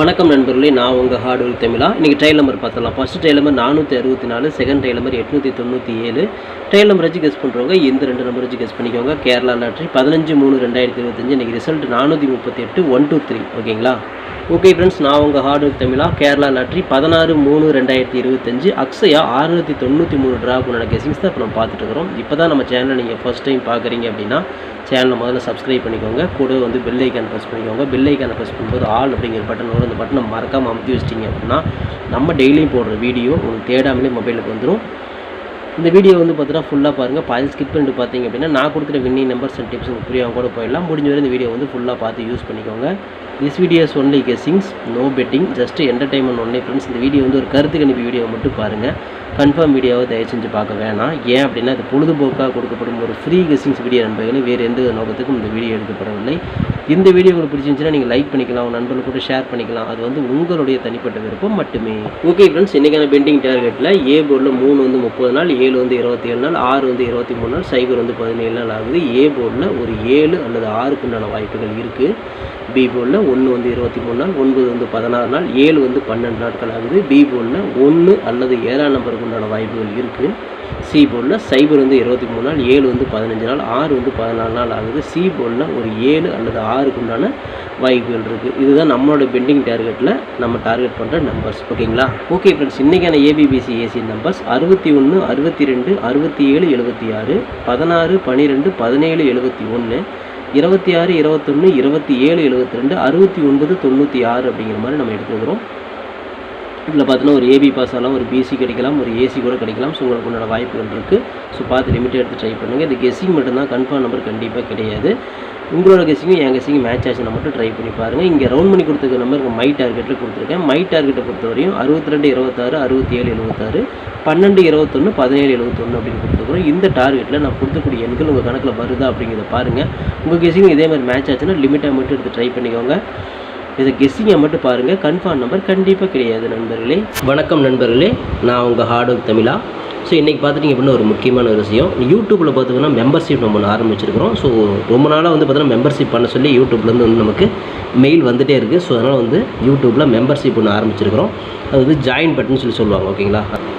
வணக்கம் நண்பர்களே நான் உங்கள் ஹார்ட்வேர் தமிழா. இன்றைக்கி ட்ரையல் நம்பர் பார்த்துடலாம். ஃபஸ்ட் ட்ரையல் நம்பர் நானூற்றி அறுபத்தி நாலு செகண்ட் ட்ரையல் நம்பர் எட்நூற்றி தொண்ணூற்றி ஏழு. ட்ரையல் நம்பர் வச்சு கெஸ் பண்ணுறவங்க இந்த ரெண்டு நம்பர் வச்சு கெஸ் பண்ணிக்கோங்க. கேரளா லாட்ரி பதினஞ்சு மூணு ரெண்டாயிரத்தி இருபத்தஞ்சு இன்றைக்கி ரிசல்ட் நானூற்றி முப்பத்தி எட்டு ஒன் டூ த்ரீ ஓகேங்களா ஓகே ஃப்ரெண்ட்ஸ் நான் உங்கள் ஹார்ட்வேர் தமிழா. கேரளா லாட்ரி பதினாறு மூணு ரெண்டாயிரத்தி இருபத்தஞ்சு அக்ஸையா ஆறுநூற்றி தொண்ணூற்றி மூணு ட்ராப் பண்ண கெஸிங்ஸ் தான் இப்போ நம்ம பார்த்துட்டு இருக்கிறோம். இப்போ தான் நம்ம சேனலை நீங்கள் ஃபஸ்ட் டைம் பார்க்குறீங்க அப்படின்னா சேனலை முதல்ல சப்ஸ்கிரைப் பண்ணிக்கோங்க. கூட வந்து பெல் ஐக்கான் ப்ரெஸ் பண்ணிக்கோங்க. பெல் ஐக்கானை ப்ரெஸ் பண்ணும்போது ஆல் அப்படிங்கிற பட்டன் வரும் அந்த பட்டனை மறக்காமல் அமுத்தி வச்சிட்டிங்க அப்படின்னா நம்ம டெய்லியும் போடுற வீடியோ உங்களுக்கு தேடாமலே மொபைலுக்கு வந்துடும் இந்த வீடியோ வந்து பார்த்தீங்கன்னா ஃபுல்லாக பாருங்கள் பாதி ஸ்கிப் பண்ணிட்டு பார்த்தீங்க அப்படின்னா நான் கொடுக்குற வின்னிங் நம்பர்ஸ் அண்ட் டிப்ஸ் உங்களுக்கு புரியாமல் கூட போயிடலாம். முடிஞ்ச வரை இந்த வீடியோ வந்து ஃபுல்லாக பார்த்து யூஸ் பண்ணிக்கோங்க. This videos only guessings no betting just entertainment only friends இந்த வீடியோ வந்து ஒரு கருத்து கணிப்பு வீடியோ மட்டும் பாருங்கள் கன்ஃபார்ம் வீடியோவை தயவு செஞ்சு பார்க்க வேணாம். ஏன் அப்படின்னா இது பொழுதுபோக்காக கொடுக்கப்படும் ஒரு ஃப்ரீ கெஸிங்ஸ் வீடியோ நண்பர்களே வேறு எந்த நோக்கத்துக்கும் இந்த வீடியோ எடுக்கப்படவில்லை. இந்த வீடியோ உங்களுக்கு பிடிச்சிருந்துச்சுன்னா நீங்கள் லைக் பண்ணிக்கலாம் உங்கள் நண்பர்கள் கூட ஷேர் பண்ணிக்கலாம். அது வந்து உங்களுடைய தனிப்பட்ட விருப்பம் மட்டுமே. ஓகே ஃப்ரெண்ட்ஸ் இன்றைக்கான பெண்டிங் டார்கெட்டில் ஏ போர்டில் மூணு வந்து முப்பது நாள் ஏழு வந்து இருபத்தி ஏழு நாள் ஆறு வந்து இருபத்தி மூணு நாள் சைபர் வந்து பதினேழு நாள் ஆகுது. ஏ போர்டில் ஒரு ஏழு அல்லது ஆறுக்கு உண்டான வாய்ப்புகள் இருக்குது பி போர்டில் ஒன்று வந்து இருபத்தி மூணு நாள் ஒன்பது வந்து பதினாறு நாள் ஏழு வந்து பன்னெண்டு நாட்கள் ஆகுது. பி போர்டில் ஒன்று அல்லது ஏழாம் நம்பருக்கு உண்டான வாய்ப்புகள் இருக்குது சி போர்டில் சைபர் வந்து இருபத்தி மூணு நாள் ஏழு வந்து பதினஞ்சு நாள் ஆறு வந்து பதினாலு நாள் ஆகுது. சி போர்டில் ஒரு ஏழு அல்லது ஆறுக்கு உண்டான வாய்ப்புகள் இருக்குது இதுதான் நம்மளோட பெண்டிங் டார்கெட்டில் நம்ம டார்கெட் பண்ணுற நம்பர்ஸ். ஓகேங்களா? ஓகே ஃப்ரெண்ட்ஸ் இன்றைக்கான ஏபிபிசி ஏசி நம்பர்ஸ் அறுபத்தி ஒன்று அறுபத்தி ரெண்டு அறுபத்தி ஏழு எழுபத்தி ஆறு பதினாறு பன்னிரெண்டு பதினேழு எழுபத்தி ஒன்று இருபத்தி ஆறு இருபத்தொன்று இருபத்தி ஏழு எழுபத்தி ரெண்டு அறுபத்தி ஒன்பது தொண்ணூற்றி ஆறு அப்படிங்கிற மாதிரி நம்ம எடுத்துக்கிறோம் இதில் பார்த்தீங்கன்னா ஒரு ஏபி பாஸ் ஆகலாம் ஒரு பிசி கிடைக்கலாம் ஒரு ஏசி கூட கிடைக்கலாம். ஸோ உங்களுக்கு உண்டான வாய்ப்புகள் இருக்குது ஸோ பார்த்து லிமிட்டாக எடுத்து ட்ரை பண்ணுங்கள் இது கெஸ்ஸிங் மட்டும்தான் கன்ஃபார்ம் நம்பர் கண்டிப்பாக கிடையாது. உங்களோட கெஸ்ஸிங்கும் என் கெஸ்ஸிங் மேட்ச் ஆச்சுன்னா மட்டும் ட்ரை பண்ணி பாருங்கள் இங்கே ரவுண்ட் பண்ணி கொடுத்துருக்க நம்பர் மை டார்கெட்டில் கொடுத்துருக்கேன். மை டார்கெட்டை பொறுத்தவரையும் அறுபத்தி ரெண்டு இருபத்தாறு அறுபத்தி ஏழு எழுபத்தாறு பன்னெண்டு இருபத்தொன்று பதினேழு எழுபத்தொன்று அப்படின்னு கொடுத்துருக்குறோம் இந்த டார்கெட்டில் நான் கொடுக்கக்கூடிய எண்கள் உங்கள் கணக்கில் வருதா அப்படிங்கிறத பாருங்கள் உங்கள் கெஸ்ஸிங் இதே மாதிரி மேட்ச் ஆச்சுன்னா லிமிட்டாக மட்டும் எடுத்து ட்ரை பண்ணிக்கோங்க. இதை கெஸ்ஸிங்கை மட்டும் பாருங்கள் கன்ஃபார்ம் நம்பர் கண்டிப்பாக கிடையாது நண்பர்களே. வணக்கம் நண்பர்களே. நான் உங்கள் ஹார்ட் ஒர்க் தமிழா. ஸோ இன்றைக்கி பார்த்துட்டிங்க அப்படின்னா ஒரு முக்கியமான ஒரு விஷயம். யூடியூப்பில் பார்த்தீங்கன்னா மெம்பர்ஷிப் நம்ம ஒன்று ஆரம்பிச்சிருக்கிறோம். ஸோ ரொம்ப நாளாக வந்து பார்த்தீங்கன்னா மெம்பர்ஷிப் பண்ண சொல்லி யூடியூப்லேருந்து வந்து நமக்கு மெயில் வந்துகிட்டே இருக்குது ஸோ அதனால் வந்து யூடியூப்பில் மெம்பர்ஷிப் ஒன்று ஆரம்பிச்சிருக்கிறோம். அது வந்து ஜாயின் பட்டன் சொல்லி சொல்லுவாங்க ஓகேங்களா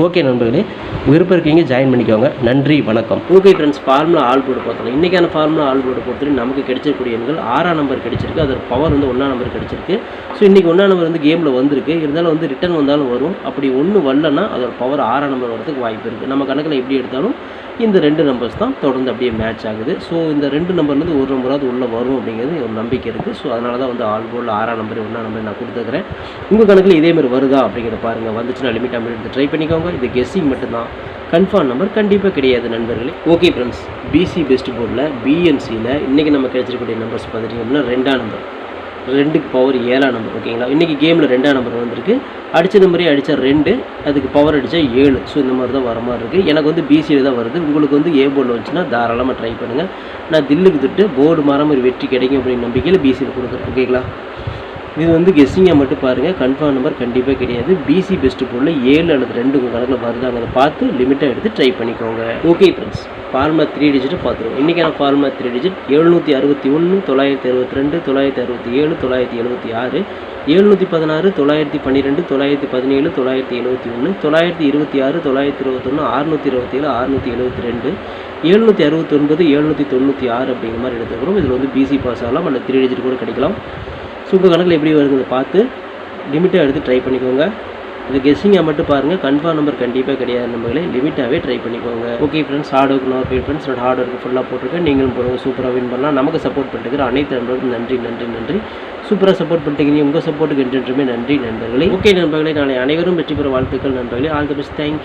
ஓகே நண்பர்களே விருப்பம் இருக்கீங்க ஜாயின் பண்ணிக்கோங்க. நன்றி வணக்கம். Okay friends formula all board பார்த்தோம் இன்றைக்கான ஃபார்முலா ஆல் போர்டு பொறுத்தவரை நமக்கு கிடைச்சிருக்கக்கூடிய எண்கள் ஆறாம் நம்பர் கிடைச்சிருக்கு. அதோட பவர் வந்து ஒன்றாம் நம்பர் கிடைச்சிருக்கு. ஸோ இன்றைக்கி ஒன்றாம் நம்பர் வந்து கேமில் வந்திருக்கு. இருந்தாலும் வந்து ரிட்டர்ன் வந்தாலும் வரும். அப்படி ஒன்று வரலன்னா அதோட பவர் ஆறாம் நம்பர் வரதுக்கு வாய்ப்பு இருக்குது நம்ம கணக்கில் எப்படி எடுத்தாலும் இந்த ரெண்டு நம்பர்ஸ் தான் தொடர்ந்து அப்படியே மேட்ச் ஆகுது. ஸோ இந்த ரெண்டு நம்பர்லேருந்து ஒரு நம்பராவது உள்ளே வரும் அப்படிங்கிறது ஒரு நம்பிக்கை இருக்குது ஸோ அதனால தான் வந்து ஆல் போர்டில் ஆறாம் நம்பர் ஒன்றாம் நம்பர் நான் கொடுத்துக்கிறேன் உங்கள் கணக்கில் இதேமாதிரி வருதா அப்படிங்கிறத பாருங்கள் வந்துச்சுன்னா லிமிட் நம்பர் எடுத்து ட்ரை பண்ணிக்கோங்க. இது கெஸ்ஸிங் மட்டும்தான். கன்ஃபார்ம் நம்பர் கண்டிப்பாக கிடையாது நண்பர்களே. ஓகே ஃப்ரெண்ட்ஸ் பிசி பெஸ்ட் போர்டில் பிஎன்சியில் இன்றைக்கி நம்ம கிடைச்சிருக்கக்கூடிய நம்பர்ஸ் பார்த்துட்டிங்க அப்படின்னா ரெண்டாம் நம்பர் ரெண்டுக்கு பவர் ஏழாம் நம்பர் ஓகேங்களா இன்றைக்கி கேமில் ரெண்டாம் நம்பர் வந்திருக்கு. அடித்த மாதிரி அடித்தா ரெண்டு அதுக்கு பவர் அடித்தா ஏழு. ஸோ இந்த மாதிரி தான் வர மாதிரி இருக்குது எனக்கு வந்து பிசியில் தான் வருது. உங்களுக்கு வந்து ஏ போர்டில் வந்துச்சுன்னா தாராளமாக ட்ரை பண்ணுங்கள் நான் தில்லுக்கு திட்டு போர்டு மாற மாதிரி வெற்றி கிடைக்கும் அப்படின்னு நம்பிக்கையில் பிசியில் கொடுக்குறேன் ஓகேங்களா இது வந்து கெஸ்ஸிங்காக மட்டும் பாருங்கள் கன்ஃபார்ம் நம்பர் கண்டிப்பாக கிடையாது. பிசி பெஸ்ட்டு பொருள் ஏழு அல்லது ரெண்டு உங்கள் கணக்கில் அதை பார்த்து லிமிட்டாக எடுத்து ட்ரை பண்ணிக்கோங்க. Okay friends formula three digit பார்த்துருவோம். இன்றைக்கான ஃபார்மா த்ரீ டிஜிட் எழுநூற்றி அறுபத்தி ஒன்று தொள்ளாயிரத்தி அறுபத்தி ரெண்டு தொள்ளாயிரத்தி அறுபத்தி ஏழு தொள்ளாயிரத்தி எழுபத்தி ஆறு எழுநூற்றி பதினாறு தொள்ளாயிரத்தி பன்னிரெண்டு தொள்ளாயிரத்தி பதினேழு தொள்ளாயிரத்தி எழுபத்தி ஒன்று தொள்ளாயிரத்தி இருபத்தி ஆறு தொள்ளாயிரத்தி இருபத்தொன்று அறுநூற்றி இருபத்தேழு அறுநூற்றி எழுபத்தி ரெண்டு எழுநூற்றி அறுபத்தொன்பது எழுநூற்றி தொண்ணூற்றி ஆறு அப்படிங்கிற மாதிரி எடுத்துக்கிறோம் இதில் வந்து பிசி பாஸ் ஆகலாம். அல்லது த்ரீ டிஜிட் கூட கிடைக்கலாம். சூப்பர் கணக்கில் எப்படி வருதுன்னு பார்த்து லிமிட்டாக எடுத்து ட்ரை பண்ணிக்கோங்க. இது கெஸ்ஸிங்காக மட்டும் பாருங்கள் கன்ஃபார்ம் நம்பர் கண்டிப்பாக கிடையாது நம்மளே லிமிட்டாகவே ட்ரை பண்ணிக்கோங்க. Okay friends hard work nor friends என்னோட ஹார்ட் ஒர்க் ஃபுல்லாக போட்டிருக்கேன். நீங்களும் போடுங்க. சூப்பராக வின் பண்ணலாம். நமக்கு சப்போர்ட் பண்ணிட்டுக்கிற அனைத்து நண்பர்களுக்கும் நன்றி நன்றி நன்றி. சூப்பராக சப்போர்ட் பண்ணிட்டீங்க உங்கள் சப்போர்ட்டுக்கு என்றென்றுமே நன்றி நண்பர்களே. ஓகே நண்பர்களே. நாளை அனைவரும் வெற்றி பெற வாழ்த்துக்கள் நண்பர்களே. All the best thank you